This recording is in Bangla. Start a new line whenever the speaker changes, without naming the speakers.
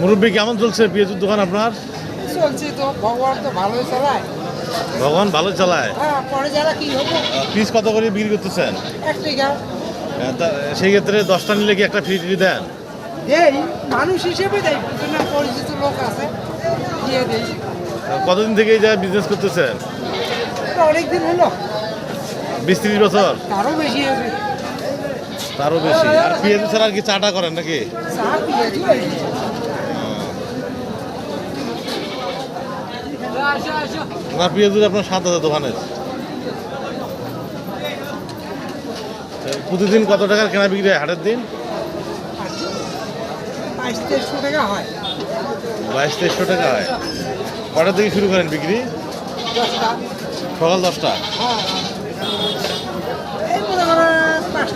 মুরব্বী কেমন চলছে পেঁয়াজুর দোকান আপনার?
চলছে তো ভগবান তো ভালোই চালায়।
ভগবান ভালো চালায়।
হ্যাঁ পরে যারা কি হব?
পিস কত করে বিক্রি করতেছেন?
এক টাকা
সেই ক্ষেত্রে দশটা নিলে কি একটা ফ্রি টিরি দেন?
দেই মানুষ হিসেবে পরিচিত লোক আছে দিয়ে দেই।
কতদিন থেকে এই জায়গায় বিজনেস করতেছেন?
অনেক দিন হলো।
বিশ ত্রিশ বছর?
বেশি হবে
তারও বেশি। আর পেঁয়াজু ছাড়া আর কি চাটা করেন নাকি?
পেঁয়াজি
না পেঁয়াজুর আপনার সাত হাজার দোকানের। প্রতিদিন কত টাকার কেনা বিক্রি হয় হাটের দিন?
বাইশ তেইশশো টাকা হয়।
বাইশ তেইশশো টাকা হয়। কটার থেকে শুরু করেন বিক্রি? সকাল দশটা
হ্যাঁ এই মনে করেন পাঁচটা